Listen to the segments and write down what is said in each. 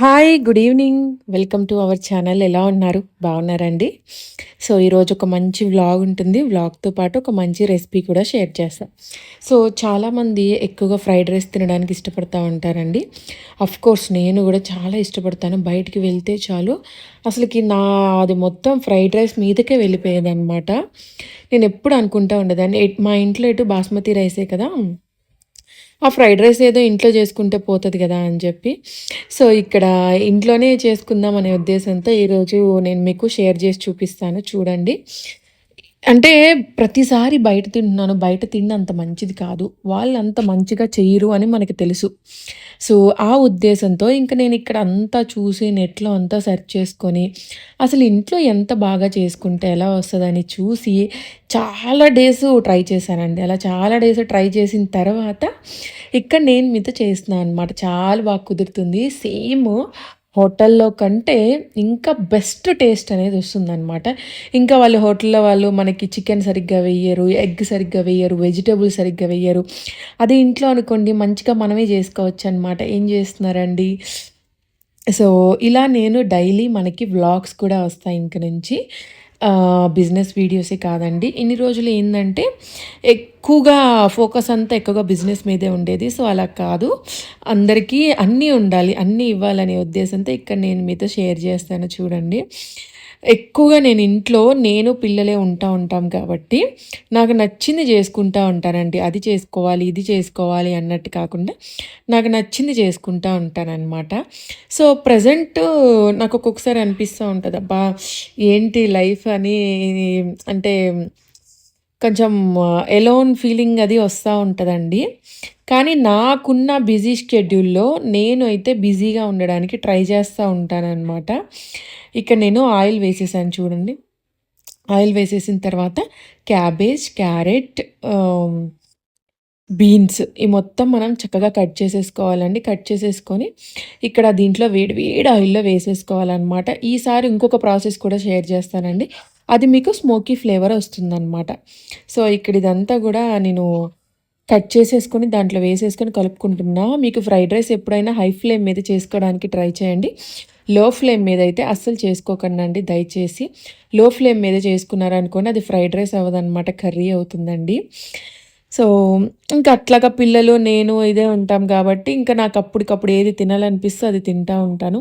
Hi good evening. Welcome to our channel. ఎలా ఉన్నారు? బాగున్నారండి? సో ఈరోజు ఒక మంచి వ్లాగ్ ఉంటుంది. వ్లాగ్తో పాటు ఒక మంచి రెసిపీ కూడా షేర్ చేస్తాం. సో చాలామంది ఎక్కువగా ఫ్రైడ్ రైస్ తినడానికి ఇష్టపడతా ఉంటారండి. అఫ్ కోర్స్ నేను కూడా చాలా ఇష్టపడతాను. బయటికి వెళ్తే చాలు. అసలుకి నా అది మొత్తం ఫ్రైడ్ రైస్ మీదకే వెళ్ళిపోయేదన్నమాట. నేను ఎప్పుడు అనుకుంటా ఉండేదాన్ని. మా ఇంట్లో ఎటు బాస్మతి రైసే కదా. ఆ ఫ్రైడ్ రైస్ ఏదో ఇంట్లో చేసుకుంటే పోతుంది కదా అని చెప్పి. సో ఇక్కడ ఇంట్లోనే చేసుకుందాం అనే ఉద్దేశంతో ఈరోజు నేను మీకు షేర్ చేసి చూపిస్తాను. చూడండి. అంటే ప్రతిసారి బయట తింటున్నాను బయట తిండి అంత మంచిది కాదు. వాళ్ళు అంత మంచిగా చేయరు అని మనకి తెలుసు. సో ఆ ఉద్దేశంతో ఇంకా నేను ఇక్కడ అంతా చూసి నెట్లో అంతా సెర్చ్ చేసుకొని అసలు ఇంట్లో ఎంత బాగా చేసుకుంటే ఎలా వస్తుందని చూసి చాలా డేస్ ట్రై చేశానండి. అలా చాలా డేస్ ట్రై చేసిన తర్వాత ఇక్కడ నేను మీతో చేస్తున్నాను అనమాట చాలా బాగా కుదురుతుంది. సేమ్ హోటల్లో కంటే ఇంకా బెస్ట్ టేస్ట్ అనేది వస్తుందన్నమాట. ఇంకా వాళ్ళు హోటల్లో వాళ్ళు మనకి చికెన్ సరిగ్గా వేయరు ఎగ్ సరిగ్గా వేయరు వెజిటేబుల్ సరిగ్గా వేయరు అది ఇంట్లో అనుకోండి మంచిగా మనమే చేసుకోవచ్చు అనమాట ఏం చేస్తున్నారండి? సో ఇలా నేను డైలీ మనకి వ్లాగ్స్ కూడా వస్తాయి ఇంక నుంచి. బిజినెస్ వీడియోసే కాదండి. ఇన్ని రోజులు ఏంటంటే ఎక్కువగా ఫోకస్ అంతా ఎక్కువగా బిజినెస్ మీదే ఉండేది. సో అలా కాదు. అందరికీ అన్నీ ఉండాలి అన్నీ ఇవ్వాలనే ఉద్దేశంతో ఇక్కడ నేను మీతో షేర్ చేస్తాను చూడండి. ఎక్కువగా నేను ఇంట్లో నేను పిల్లలే ఉంటా ఉంటాం కాబట్టి నాకు నచ్చింది చేసుకుంటా ఉంటానండి. అది చేసుకోవాలి ఇది చేసుకోవాలి అన్నట్టు కాకుండా నాకు నచ్చింది చేసుకుంటా ఉంటానన్నమాట. సో ప్రజెంట్ నాకు ఒక్కొక్కసారి అనిపిస్తూ ఉంటుంది అబ్బా ఏంటి లైఫ్ అని అంటే కొంచెం ఎలోన్ ఫీలింగ్ అది వస్తూ ఉంటుందండి. కానీ నాకున్న బిజీ షెడ్యూల్లో నేను అయితే బిజీగా ఉండడానికి ట్రై చేస్తూ ఉంటానన్నమాట. ఇక్కడ నేను ఆయిల్ వేసేసాను చూడండి. ఆయిల్ వేసేసిన తర్వాత క్యాబేజ్ క్యారెట్ బీన్స్ ఈ మొత్తం మనం చక్కగా కట్ చేసేసుకోవాలండి. కట్ చేసేసుకొని ఇక్కడ దీంట్లో వేడి వేడి ఆయిల్లో వేసేసుకోవాలన్నమాట. ఈసారి ఇంకొక ప్రాసెస్ కూడా షేర్ చేస్తానండి. అది మీకు స్మోకీ ఫ్లేవర్ వస్తుందన్నమాట. సో ఇక్కడ ఇదంతా కూడా నేను కట్ చేసేసుకొని దాంట్లో వేసేసుకొని కలుపుకుంటున్నా. మీకు ఫ్రైడ్ రైస్ ఎప్పుడైనా హై ఫ్లేమ్ మీద చేసుకోవడానికి ట్రై చేయండి. లో ఫ్లేమ్ మీద అయితే అస్సలు చేసుకోకండి దయచేసి. లో ఫ్లేమ్ మీద చేసుకున్నారనుకోండి అది ఫ్రైడ్ రైస్ అవ్వదన్నమాట కర్రీ అవుతుందండి. సో ఇంకా అట్లాగా పిల్లలు నేను ఇదే ఉంటాం కాబట్టి ఇంకా నాకు అప్పటికప్పుడు ఏది తినాలనిపిస్తే అది తింటూ ఉంటాను.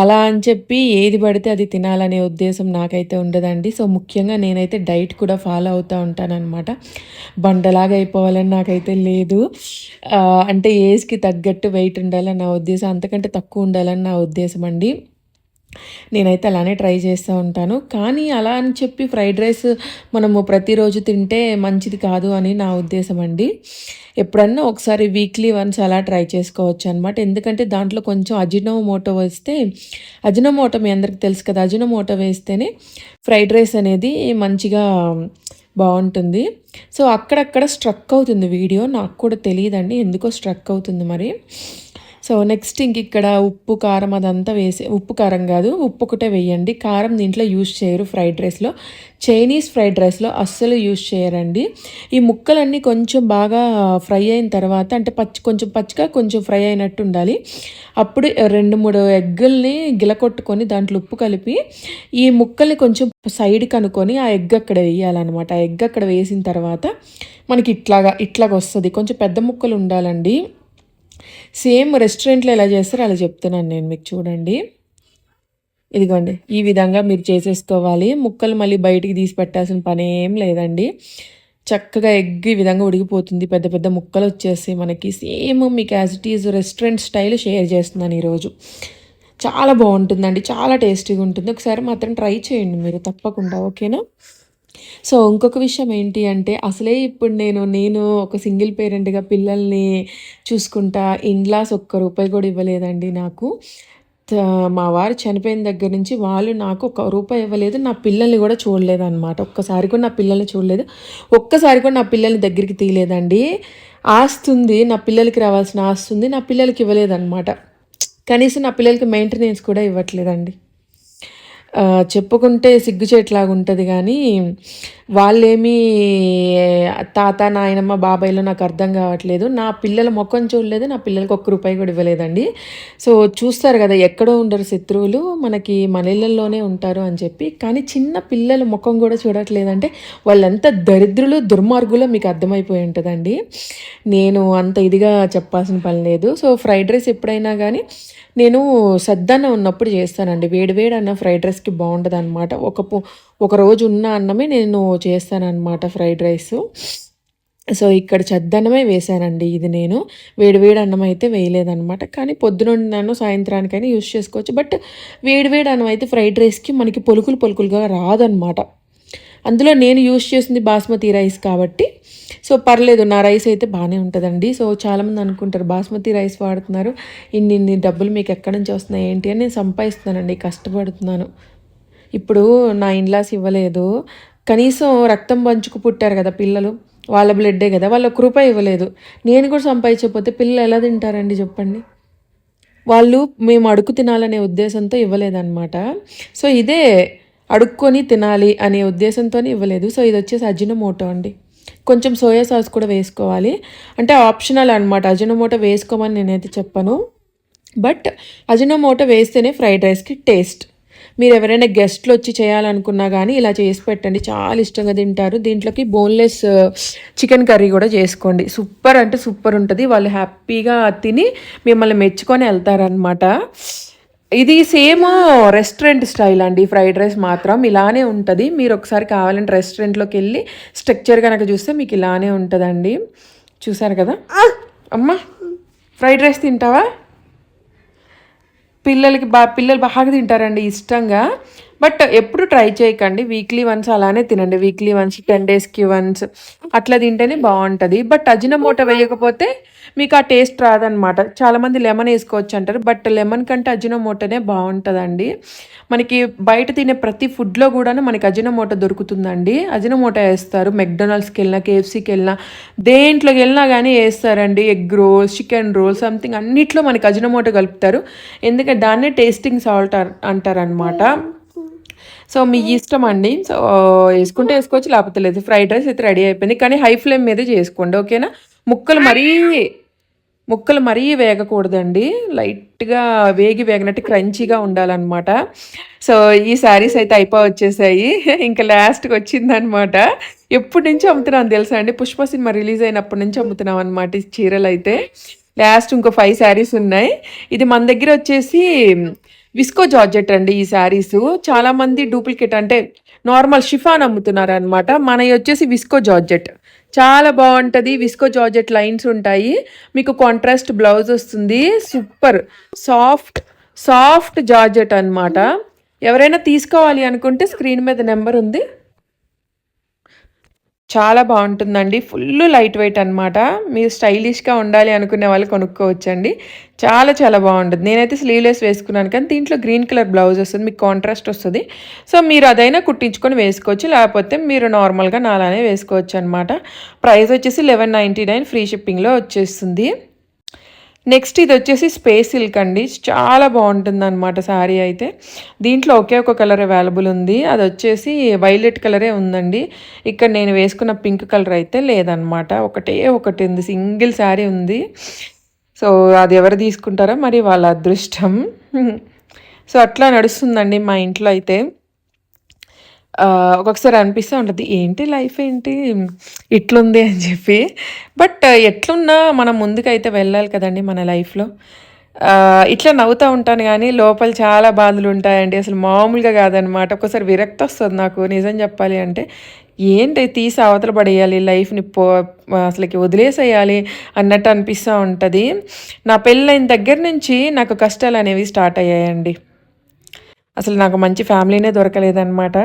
అలా అని చెప్పి ఏది పడితే అది తినాలనే ఉద్దేశం నాకైతే ఉండదండి. సో ముఖ్యంగా నేనైతే డైట్ కూడా ఫాలో అవుతూ ఉంటానన్నమాట. బండలాగా అయిపోవాలని నాకైతే లేదు. అంటే ఏజ్కి తగ్గట్టు వెయిట్ ఉండాలని నా ఉద్దేశం అంతకంటే తక్కువ ఉండాలని నా ఉద్దేశం అండి. నేనైతే అలానే ట్రై చేస్తూ ఉంటాను. కానీ అలా అని చెప్పి ఫ్రైడ్ రైస్ మనము ప్రతిరోజు తింటే మంచిది కాదు అని నా ఉద్దేశం అండి. ఎప్పుడన్నా ఒకసారి వీక్లీ వన్స్ అలా ట్రై చేసుకోవచ్చు అనమాట ఎందుకంటే దాంట్లో కొంచెం అజినో మోటో వేస్తే అజినో మోటో మీ అందరికి తెలుసు కదా అజినో మోటో వేస్తేనే ఫ్రైడ్ రైస్ అనేది మంచిగా బాగుంటుంది. సో అక్కడక్కడ స్ట్రక్ అవుతుంది వీడియో. నాకు కూడా తెలియదండి ఎందుకో స్ట్రక్ అవుతుంది మరి. సో నెక్స్ట్ ఇంక ఇక్కడ ఉప్పు కారం అదంతా వేసి ఉప్పు కారం కాదు ఉప్పు ఒకటే వేయండి. కారం దీంట్లో యూజ్ చేయరు ఫ్రైడ్ రైస్లో. చైనీస్ ఫ్రైడ్ రైస్లో అస్సలు యూజ్ చేయరండి. ఈ ముక్కలన్నీ కొంచెం బాగా ఫ్రై అయిన తర్వాత అంటే పచ్చి కొంచెం పచ్చిగా కొంచెం ఫ్రై అయినట్టు ఉండాలి. అప్పుడు రెండు మూడు ఎగ్గుల్ని గిలకొట్టుకొని దాంట్లో ఉప్పు కలిపి ఈ ముక్కల్ని కొంచెం సైడ్ కనుక్కొని ఆ ఎగ్ అక్కడ వేయాలన్నమాట. ఆ ఎగ్ అక్కడ వేసిన తర్వాత మనకి ఇట్లాగా ఇట్లాగ వస్తుంది కొంచెం పెద్ద ముక్కలు ఉండాలండి. సేమ్ రెస్టారెంట్లో ఎలా చేస్తారో అలా చెప్తున్నాను నేను మీకు చూడండి. ఇదిగోండి ఈ విధంగా మీరు చేసేసుకోవాలి. ముక్కలు మళ్ళీ బయటికి తీసి పెట్టాల్సిన పని ఏం లేదండి. చక్కగా ఎగ్ ఈ విధంగా ఉడికిపోతుంది. పెద్ద పెద్ద ముక్కలు వచ్చేసి మనకి. సేమ్ మీకు as it is restaurant style share చేస్తున్నాను ఈరోజు. చాలా బాగుంటుందండి. చాలా టేస్టీగా ఉంటుంది. ఒకసారి మాత్రం ట్రై చేయండి మీరు తప్పకుండా ఓకేనా? సో ఇంకొక విషయం ఏంటి అంటే అసలే ఇప్పుడు నేను నేను ఒక సింగిల్ పేరెంట్గా పిల్లల్ని చూసుకుంటా ఇన్లాస్ ఒక్క రూపాయి కూడా ఇవ్వలేదండి నాకు. మా వారు చనిపోయిన దగ్గర నుంచి వాళ్ళు నాకు ఒక రూపాయి ఇవ్వలేదు నా పిల్లల్ని కూడా చూడలేదు అనమాట ఒక్కసారి కూడా నా పిల్లల్ని చూడలేదు. ఒక్కసారి కూడా నా పిల్లల్ని దగ్గరికి తీయలేదండి. ఆస్తుంది నా పిల్లలకి రావాల్సిన ఆస్తుంది నా పిల్లలకి ఇవ్వలేదన్నమాట. కనీసం నా పిల్లలకి మెయింటెనెన్స్ కూడా ఇవ్వట్లేదండి. చెప్పుకుంటే సిగ్గుచేట్లాగా ఉంటుంది కానీ వాళ్ళేమీ తాత నాయనమ్మ బాబాయ్లో నాకు అర్థం కావట్లేదు. నా పిల్లల మొక్కను చూడలేదు నా పిల్లలకి ఒక్క రూపాయి కూడా ఇవ్వలేదండి. సో చూస్తారు కదా ఎక్కడో ఉండరు శత్రువులు మనకి మన ఇళ్ళల్లోనే ఉంటారు అని చెప్పి. కానీ చిన్న పిల్లల ముఖం కూడా చూడట్లేదంటే వాళ్ళంత దరిద్రులు దుర్మార్గులు మీకు అర్థమైపోయి ఉంటుందండి. నేను అంత ఇదిగా చెప్పాల్సిన పని లేదు. సో ఫ్రైడ్ రైస్ ఎప్పుడైనా కానీ నేను సద్దన్న ఉన్నప్పుడు చేస్తానండి. వేడి వేడి అన్న ఫ్రైడ్ రైస్కి బాగుంటుంది అనమాట ఒక ఒక రోజు ఉన్న అన్నమే నేను చేస్తానన్నమాట ఫ్రైడ్ రైస్. సో ఇక్కడ చద్దన్నమే వేశానండి ఇది నేను. వేడివేడి అన్నం అయితే వేయలేదన్నమాట. కానీ పొద్దునున్నాను సాయంత్రానికైనా యూస్ చేసుకోవచ్చు. బట్ వేడివేడి అన్నం అయితే ఫ్రైడ్ రైస్కి మనకి పొలుకులు పొలుకులుగా రాదనమాట అందులో నేను యూస్ చేసింది బాస్మతి రైస్ కాబట్టి సో పర్లేదు నా రైస్ అయితే బాగానే ఉంటుందండి. సో చాలామంది అనుకుంటారు బాస్మతి రైస్ వాడుతున్నారు ఇన్ని ఇన్ని డబ్బులు మీకు ఎక్కడి నుంచి వస్తున్నాయి ఏంటి? అని నేను సంపాదిస్తున్నానండి కష్టపడుతున్నాను. ఇప్పుడు నా ఇన్లాస్ ఇవ్వలేదు. కనీసం రక్తం పంచుకు పుట్టారు కదా పిల్లలు వాళ్ళ బ్లడ్డే కదా వాళ్ళ కృప ఇవ్వలేదు. నేను కూడా సంపాదించకపోతే పిల్లలు ఎలా తింటారండి చెప్పండి? వాళ్ళు మేము అడుగు తినాలనే ఉద్దేశంతో ఇవ్వలేదన్నమాట. సో ఇదే అడుక్కొని తినాలి అనే ఉద్దేశంతో ఇవ్వలేదు. సో ఇది వచ్చేసి అజినమోటో అండి. కొంచెం సోయా సాస్ కూడా వేసుకోవాలి. అంటే ఆప్షనల్ అనమాట అజినమోటో వేసుకోమని నేనైతే చెప్పను. బట్ అజినమోటో వేస్తేనే ఫ్రైడ్ రైస్కి టేస్ట్. మీరు ఎవరైనా గెస్ట్లు వచ్చి చేయాలనుకున్నా కానీ ఇలా చేసి పెట్టండి. చాలా ఇష్టంగా తింటారు. దీంట్లోకి బోన్లెస్ చికెన్ కర్రీ కూడా చేసుకోండి. సూపర్ అంటే సూపర్ ఉంటుంది. వాళ్ళు హ్యాపీగా తిని మిమ్మల్ని మెచ్చుకొని వెళ్తారనమాట ఇది సేమ్ రెస్టారెంట్ స్టైల్ అండి. ఫ్రైడ్ రైస్ మాత్రం ఇలానే ఉంటుంది. మీరు ఒకసారి కావాలంటే రెస్టారెంట్లోకి వెళ్ళి స్ట్రక్చర్ కనుక చూస్తే మీకు ఇలానే ఉంటుందండి. చూసారు కదా? అమ్మ ఫ్రైడ్ రైస్ తింటావా? పిల్లలకి బా పిల్లలు బాగా తింటారండి ఇష్టంగా. బట్ ఎప్పుడు ట్రై చేయకండి. వీక్లీ వన్స్ అలానే తినండి. వీక్లీ వన్స్ టెన్ డేస్కి వన్స్ అట్లా తింటేనే బాగుంటుంది. బట్ అజినమోట వేయకపోతే మీకు ఆ టేస్ట్ రాదనమాట చాలామంది లెమన్ వేసుకోవచ్చు అంటారు. బట్ లెమన్ కంటే అజినమోటనే బాగుంటుందండి. మనకి బయట తినే ప్రతి ఫుడ్లో కూడా మనకి అజినమోట దొరుకుతుందండి. అజినమోట వేస్తారు. మెక్డొనాల్డ్స్కి వెళ్ళినా కేఎఫ్సీకి వెళ్ళినా దేంట్లోకి వెళ్ళినా కానీ వేస్తారండి. Egg rolls chicken roll something అన్నిట్లో మనకి అజినమోట కలుపుతారు. ఎందుకంటే దాన్నే టేస్టింగ్ సాల్ట్ అంటారనమాట సో మీ ఇష్టం అండి సో వేసుకుంటే వేసుకోవచ్చు లేకపోతే లేదు. ఫ్రైడ్ రైస్ అయితే రెడీ అయిపోయింది. కానీ హై ఫ్లేమ్ మీదే చేసుకోండి ఓకేనా? ముక్కలు మరీ ముక్కలు మరీ వేగకూడదండి. లైట్గా వేగి వేగినట్టు క్రంచీగా ఉండాలన్నమాట. సో ఈ శారీస్ అయితే అయిపో వచ్చేసాయి. ఇంకా లాస్ట్కి వచ్చిందనమాట ఎప్పటి నుంచి అమ్ముతున్నాను తెలుసా అండి? పుష్ప సినిమా రిలీజ్ అయినప్పటి నుంచి అమ్ముతున్నాం అనమాట ఈ చీరలు అయితే లాస్ట్ ఇంకో ఫైవ్ శారీస్ ఉన్నాయి. ఇది మన దగ్గర వచ్చేసి విస్కో జార్జెట్ అండి ఈ శారీస్. చాలామంది డూప్లికేట్ అంటే నార్మల్ షిఫాన్ అమ్ముతున్నారు అనమాట మనవి వచ్చేసి విస్కో జార్జెట్. చాలా బాగుంటుంది. విస్కో జార్జెట్ లైన్స్ ఉంటాయి. మీకు కాంట్రాస్ట్ బ్లౌజ్ వస్తుంది. సూపర్. సాఫ్ట్ సాఫ్ట్ జార్జెట్ అనమాట ఎవరైనా తీసుకోవాలి అనుకుంటే స్క్రీన్ మీద నెంబర్ ఉంది. చాలా బాగుంటుందండి. ఫుల్ లైట్ వెయిట్ అనమాట మీరు స్టైలిష్గా ఉండాలి అనుకునే వాళ్ళు కొనుక్కోవచ్చండి. చాలా చాలా బాగుంటుంది. నేనైతే స్లీవ్లెస్ వేసుకున్నాను కానీ దీంట్లో గ్రీన్ కలర్ బ్లౌజ్ వస్తుంది. మీకు కాంట్రాస్ట్ వస్తుంది. సో మీరు అదైనా కుట్టించుకొని వేసుకోవచ్చు. లేకపోతే మీరు నార్మల్గా నాలానే వేసుకోవచ్చు అనమాట ప్రైస్ వచ్చేసి లెవెన్ నైంటీ నైన్ ఫ్రీ షిప్పింగ్లో వచ్చేస్తుంది. నెక్స్ట్ ఇది వచ్చేసి స్పేస్ సిల్క్ అండి. చాలా బాగుంటుంది అనమాట శారీ అయితే. దీంట్లో ఒకే ఒక కలర్ అవైలబుల్ ఉంది. అది వచ్చేసి వైలెట్ కలరే ఉందండి. ఇక్కడ నేను వేసుకున్న పింక్ కలర్ అయితే లేదనమాట ఒకటే ఒకటి ఉంది. సింగిల్ శారీ ఉంది. సో అది ఎవరు తీసుకుంటారో మరి వాళ్ళ అదృష్టం. సో అట్లా నడుస్తుందండి మా ఇంట్లో అయితే. ఒక్కొక్కసారి అనిపిస్తూ ఉంటుంది ఏంటి లైఫ్ ఏంటి? ఇట్లుంది అని చెప్పి. బట్ ఎట్లున్నా మనం ముందుకైతే వెళ్ళాలి కదండి మన లైఫ్లో. ఇట్లా నవ్వుతూ ఉంటాను కానీ లోపల చాలా బాధలు ఉంటాయండి. అసలు మామూలుగా కాదనమాట. ఒక్కోసారి విరక్తి వస్తుంది నాకు నిజం చెప్పాలి అంటే. ఏంటి తీసి అవతల పడేయాలి లైఫ్ని పో అసలుకి వదిలేసేయాలి అన్నట్టు అనిపిస్తూ ఉంటుంది. నా పెళ్ళైన దగ్గర నుంచి నాకు కష్టాలు అనేవి స్టార్ట్ అయ్యాయండి. అసలు నాకు మంచి ఫ్యామిలీనే దొరకలేదనమాట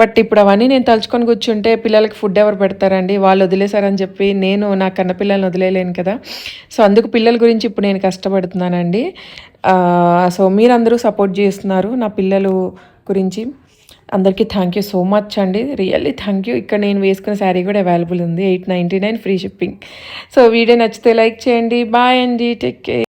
బట్ ఇప్పుడు అవన్నీ నేను తలుచుకొని కూర్చుంటే పిల్లలకి ఫుడ్ ఎవరు పెడతారండి? వాళ్ళు వదిలేశారని చెప్పి నేను నా కన్నపిల్లల్ని వదిలేయలేను వదిలేలేను కదా. సో అందుకు పిల్లల గురించి ఇప్పుడు నేను కష్టపడుతున్నానండి. సో మీరందరూ సపోర్ట్ చేస్తున్నారు నా పిల్లలు గురించి. అందరికీ థ్యాంక్ యూ సో మచ్ అండి. Really thank you. ఇక్కడ నేను వేసుకున్న శారీ కూడా అవైలబుల్ ఉంది. Eight ninety nine free shipping. So video నచ్చితే లైక్ చేయండి. బాయ్ అండి. Take care.